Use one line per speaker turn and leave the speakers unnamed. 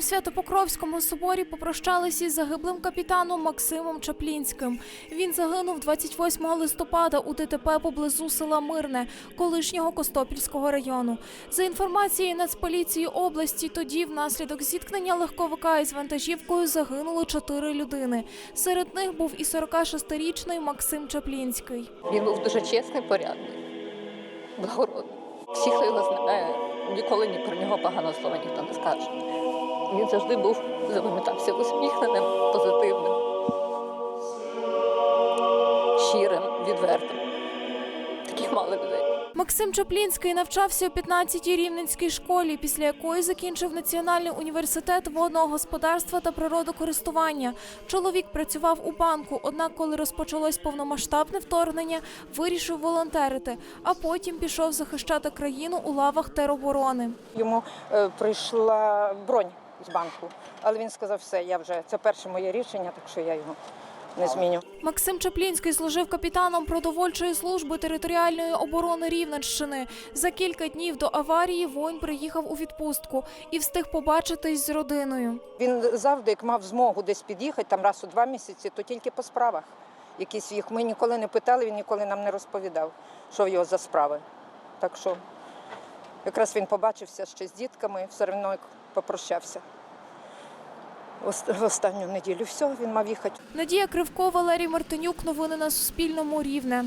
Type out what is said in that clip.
У Святопокровському соборі попрощалися із загиблим капітаном Максимом Чаплінським. Він загинув 28 листопада у ДТП поблизу села Мирне, колишнього Костопільського району. За інформацією Нацполіції області, тоді внаслідок зіткнення легковика із вантажівкою загинуло чотири людини. Серед них був і 46-річний Максим Чаплінський.
Він був дуже чесний, порядний, благородний. Всі, хто його знає, ніколи ні про нього поганого слова ніхто не скаже. Він завжди був, запам'ятався усміхненим, позитивним, щирим, відвертим. Таких мало людей.
Максим Чаплінський навчався у 15-й рівненській школі, після якої закінчив Національний університет водного господарства та природокористування. Чоловік працював у банку, однак, коли розпочалось повномасштабне вторгнення, вирішив волонтерити, а потім пішов захищати країну у лавах тероборони.
Йому е, прийшла бронь з банку, але він сказав, все, я вже це перше моє рішення, так що я його не зміню.
Максим Чаплінський служив капітаном продовольчої служби територіальної оборони Рівненщини. За кілька днів до аварії воїн приїхав у відпустку і встиг побачитись з родиною.
Він завжди, як мав змогу десь під'їхати, там раз у два місяці, то тільки по справах. Якісь їх ми ніколи не питали, він ніколи нам не розповідав, що в його за справи. Так що якраз він побачився ще з дітками, все одно попрощався. В останню неділю все, він мав їхати.
Надія Кривко, Валерій Мартинюк. Новини на Суспільному. Рівне.